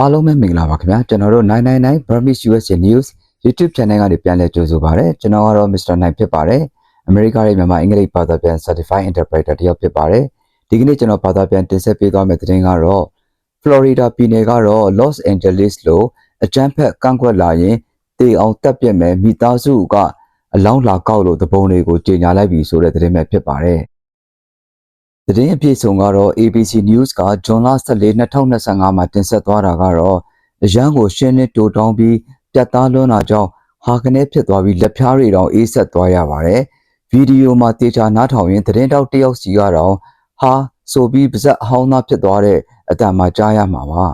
အားလုံးပဲမင်္ဂလာပါခင်ဗျာကျွန်တော်တို့999 Burmese USA News YouTube Channel ကနေပြန်လည်ကြိုဆိုပါရစေကျွန်တော်ကတော့ Mr. 9ဖြစ်ပါတယ်အမေရိကရဲ့မြန်မာအင်္ဂလိပ်ဘာသာပြန် Certified Interpreter တယောက်ဖြစ်ပါတယ်ဒီကနေ့ကျွန်တော်ဘာသာပြန်တင်ဆက်ပေးသွားမယ့်သတင်းကတော့ Florida ပြည်နယ်ကတော့ Los Angeles လို့အကြမ်းဖက်ကန့်ကွက်လာရင်တေအောင်တက်ပြက်မဲ့မိသားစုကအလောင်းလာကောက်လို့တပုံတွေကိုကြေညာလိုက်ပြီဆိုတဲ့သတင်းပဲဖြစ်ပါတယ် သတင်းအပြည့်စုံကတော့ ABC News ကဇွန်လ14 2025မှာတင်ဆက်သွားတာကတော့အရန်ကိုရှင်းလင်းတိုးတောင်းပြီးပြတ်သားလွန်းတာကြောင့်ဟာကနေဖြစ်သွားပြီးလက်ဖြားတွေတောင်အေးဆက်သွားရပါတယ်။ဗီဒီယိုမှာတေချာနားထောင်ရင်သတင်းတောက်တစ်ယောက်စီကတော့ဟာဆိုပြီးပါဇက်အဟောင်းသားဖြစ်သွားတဲ့အတန်မှကြားရမှာပါ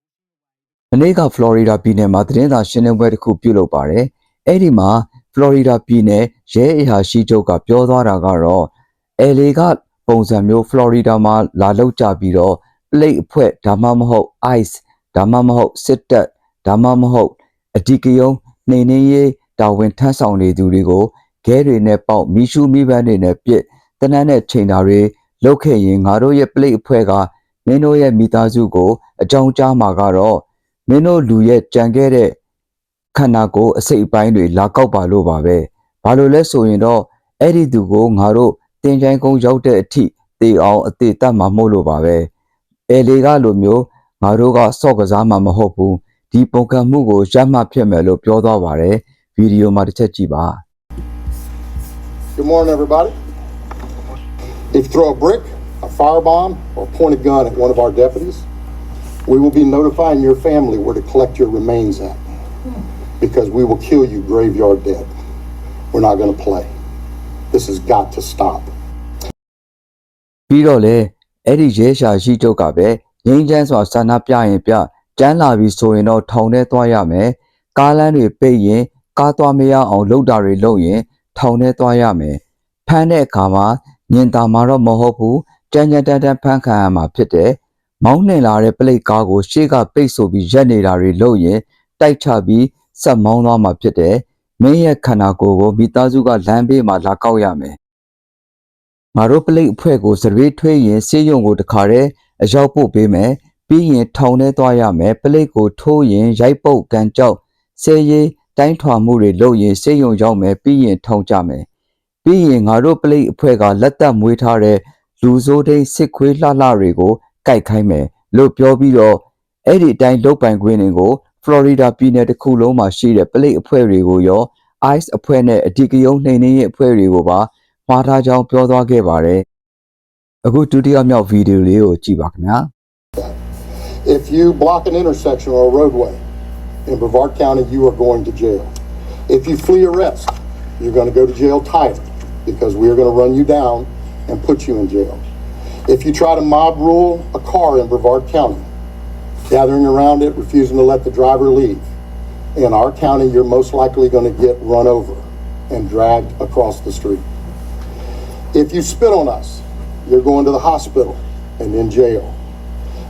။မနေ့ကဖလော်ရီဒါပြည်နယ်မှာသတင်းစာရှင်းလင်းပွဲတစ်ခုပြုလုပ်ပါတယ်။အဲ့ဒီမှာဖလော်ရီဒါပြည်နယ်ရဲအရာရှိချုပ်ကပြောသွားတာကတော့အဲလီက ပုံစံမျိုးဖလော်ရီဒါမှာလာလောက်ကြပြီးတော့ plate အဖွဲ့ဒါမှမဟုတ် ice ဒါမှမဟုတ်စစ်တပ်ဒါမှမဟုတ်အဒီကယုံနှိမ်နှင်းရေးတာဝန်ထမ်းဆောင်နေသူတွေကိုခဲတွေနဲ့ပေါက်မီးရှူးမီးပန်းတွေနဲ့ပြစ်တနက်နဲ့ချိန်တာတွေလုတ်ခဲ့ရင်ငါတို့ရဲ့ plate အဖွဲ့ကမင်းတို့ရဲ့မိသားစုကို အကြောင်းကြားမှာကတော့မင်းတို့လူရဲ့ကြံခဲ့တဲ့ခန္ဓာကိုယ်အစိတ်အပိုင်းတွေလာကောက်ပါလို့ပါပဲဘာလို့လဲဆိုရင်တော့အဲ့ဒီသူကိုငါတို့ တင်ချိုင်းကုန်းရောက်တဲ့အထိတေအောင်အသေးတတ်မှာမို့လို့ပါပဲအဲလေကလိုမျိုးငါတို့ကစော့ကစားမှာမဟုတ်ဘူးဒီပုံကံမှုကိုရမှတ်ဖြစ်မယ်လို့ပြောသွားပါတယ်ဗီဒီယိုမှာတစ်ချက်ကြည့်ပါ Good morning, everybody. If you throw a brick, a firebomb, or point a gun at one of our deputies, we will be notifying your family where to collect your remains at. Because we will kill you graveyard dead. We're not going to play. This has got to stop. ပြီးတော့လေအဲ့ဒီရဲရှာရှိချုပ်ကပဲငိမ့်ချမ်းစွာဆန္ဒပြရင်ပြတန်းလာပြီဆိုရင်တော့ထောင်ထဲသွားရမယ်ကားလမ်းတွေပိတ်ရင်ကားသွားမရအောင်လုပ်တာတွေလုပ်ရင်ထောင်ထဲသွားရမယ်ဖမ်းတဲ့အခါမှာညင်တာမှာတော့မဟုတ်ဘူးကြမ်းကြမ်းတမ်းတမ်းဖမ်းခံရမှာဖြစ်တယ်မောင်းနှင်လာတဲ့ပလိတ်ကားကိုရှေ့ကပိတ်ဆိုပြီးရက်နေတာတွေလုပ်ရင်တိုက်ချပြီးဆက်မောင်းသွားမှာဖြစ်တယ် မင်းရဲ့ခန္ဓာကိုယ်ကိုမိသားစုကလမ်းဘေးမှာလာကောက်ရမယ်ငါတို့ပလိတ်အဖွဲ့ကိုစရွေးထွေးရင်စေးရုံကိုတခါတည်းအရောက်ပို့ပေးမယ်ပြီးရင်ထောင်ထဲသွားရမယ်ပလိတ်ကိုထိုးရင်ရိုက်ပုတ်ကန်ကြောက်ဆဲရီတိုင်းထွာမှုတွေလုပ်ရင်စေးရုံရောက်မယ်ပြီးရင်ထောင်ကြမယ်ပြီးရင်ငါတို့ပလိတ်အဖွဲ့ကလက်သက်မွေးထားတဲ့လူစိုးတိန်စစ်ခွေးလှလှတွေကိုကြိုက်ခိုင်းမယ်လို့ပြောပြီးတော့အဲ့ဒီအတိုင်းလုတ်ပိုင်ခွင့်တွေကို ဖလော်ရီဒါပြည်နယ်တစ်ခုလုံးမှာရှိတဲ့ပလိတ်အဖွဲ့တွေကိုရော ICE အဖွဲ့နဲ့အဒီကယုံနှိမ်နှင်းရေးအဖွဲ့တွေကိုပါ မှားထားကြောင်းပြောသွားခဲ့ပါတယ်။အခုဒုတိယမြောက်ဗီဒီယိုလေးကိုကြည့်ပါခင်ဗျာ If you block an intersection or a roadway in Brevard County, you are going to jail. If you flee arrest, you're going to go to jail tighter because we are going to run you down and put you in jail. If you try to mob rule a car in Brevard County, gathering around it, refusing to let the driver leave, in our county, you're most likely going to get run over and dragged across the street. If you spit on us, you're going to the hospital and in jail.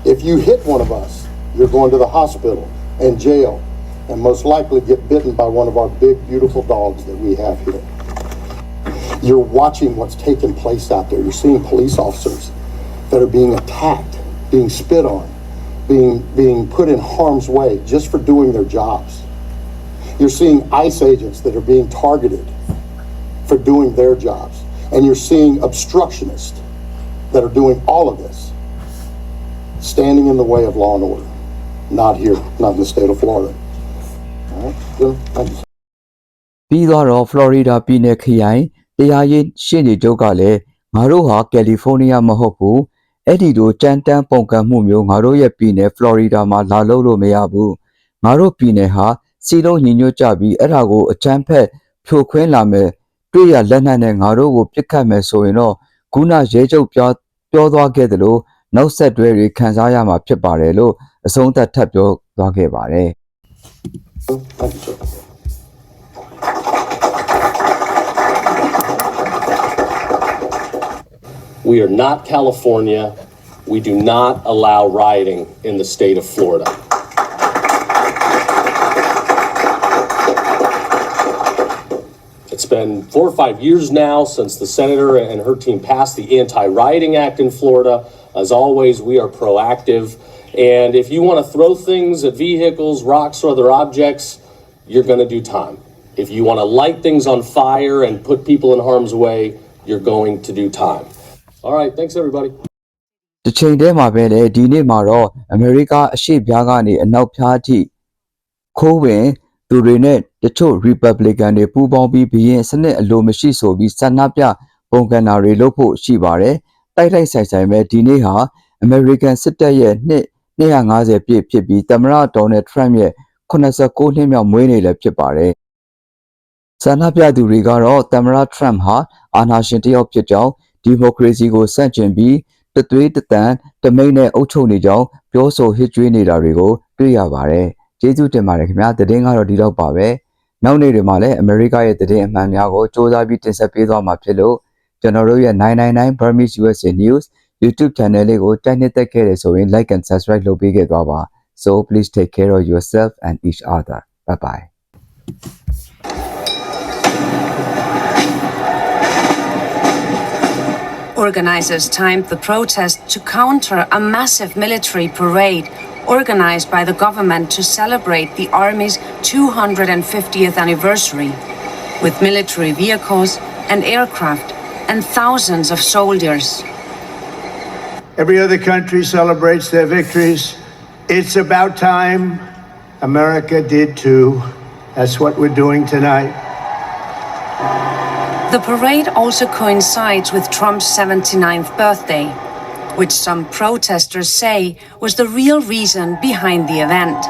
If you hit one of us, you're going to the hospital and jail, and most likely get bitten by one of our big, beautiful dogs that we have here. You're watching what's taking place out there. You're seeing police officers that are being attacked, being spit on, being, being put in harm's way just for doing their jobs. You're seeing ICE agents that are being targeted for doing their jobs. And you're seeing obstructionists that are doing all of this, standing in the way of law and order. Not here, not in the state of Florida. All right, good. Thank you. ။ပြီးတော့ဖလော်ရီဒါပြည်နယ်ခရိုင်တရားရေးရှင်းနေချုပ်ကလည်းငါတို့ဟာကယ်လီဖိုးနီးယားမဟုတ်ဘူး။ အဲ့ဒီလိုကြမ်းတမ်းပုံကံမှုမျိုးငါတို့ရဲ့ပြည်နယ်ဖလော်ရီဒါမှာလာလို့လို့မရဘူး။ငါတို့ပြည်နယ်ဟာစီလုံးညီညွတ်ကြပြီးအဲ့ဒါကိုအချမ်းဖက်ဖြိုခွင်းလာမယ်တွေ့ရလက်နက်နဲ့ငါတို့ကိုပြစ်ခတ်မယ်ဆိုရင်တော့ခုနရဲချုပ်ပြောပြောသွားခဲ့သလိုနောက်ဆက်တွဲတွေခံစားရမှာဖြစ်ပါတယ်လို့အဆုံးသတ်ထပ်ပြောသွားခဲ့ပါတယ်။ We are not California. We do not allow rioting in the state of Florida. It's been four or five years now since the senator and her team passed the Anti Rioting Act in Florida. As always, we are proactive And if you want to throw things at vehicles, rocks, or other objects, you're going to do time. If you want to light things on fire and put people in harm's way, you're going to do time. All right, thanks everybody. တစ်ချိန်တည်းမှာပဲလေဒီနေ့မှာတော့အမေရိကအရှေ့ပြားကနေအနောက်ပြားအထိခိုးဝင်သူတွေနဲ့တချို့ Republican တွေပူးပေါင်းပြီးဘရင်စနစ်အလိုမရှိဆိုပြီးဆန္ဒပြပုံကန်တာတွေလုပ်ဖို့ရှိပါတယ်တိုက်တိုက်ဆိုင်ဆိုင်ပဲဒီနေ့ဟာ American စစ်တပ်ရဲ့နှစ်250ပြည့်ဖြစ်ပြီးသမ္မတဒေါ်နယ်ထရမ့်ရဲ့89နှစ်မြောက်မွေးနေ့လည်းဖြစ်ပါတယ်ဆန္ဒပြသူတွေကတော့သမ္မတထရမ့်ဟာအာဏာရှင်တစ်ယောက်ဖြစ်ကြောင်း ဒီမိုကရေစီကိုစန့်ကျင်ပြီးတသွေးတတန်တမိတ်နဲ့အုပ်ချုပ်နေကြောင်းပြောဆိုဟစ်ကြွေးနေတာတွေကိုတွေ့ရပါတယ်။ကျေးဇူးတင်ပါတယ်ခင်ဗျာ။သတင်းကတော့ဒီတော့ပါပဲ။နောက်နေ့တွေမှာလည်းအမေရိကရဲ့သတင်းအမှန်များကိုစ조사ပြီးတင်ဆက်ပေးသွားမှာဖြစ်လို့ကျွန်တော်တို့ရဲ့999 Burmese USA News YouTube channel လေးကိုတိုက်နှစ်သက်ခဲ့တယ်ဆိုရင် like and subscribe လုပ်ပေးခဲ့သွားပါ။ So please take care of yourself and each other. Bye bye. Organizers timed the protest to counter a massive military parade organized by the government to celebrate the Army's 250th anniversary, with military vehicles and aircraft and thousands of soldiers. Every other country celebrates their victories. It's about time America did too. That's what we're doing tonight. The parade also coincides with Trump's 79th birthday, which some protesters say was the real reason behind the event.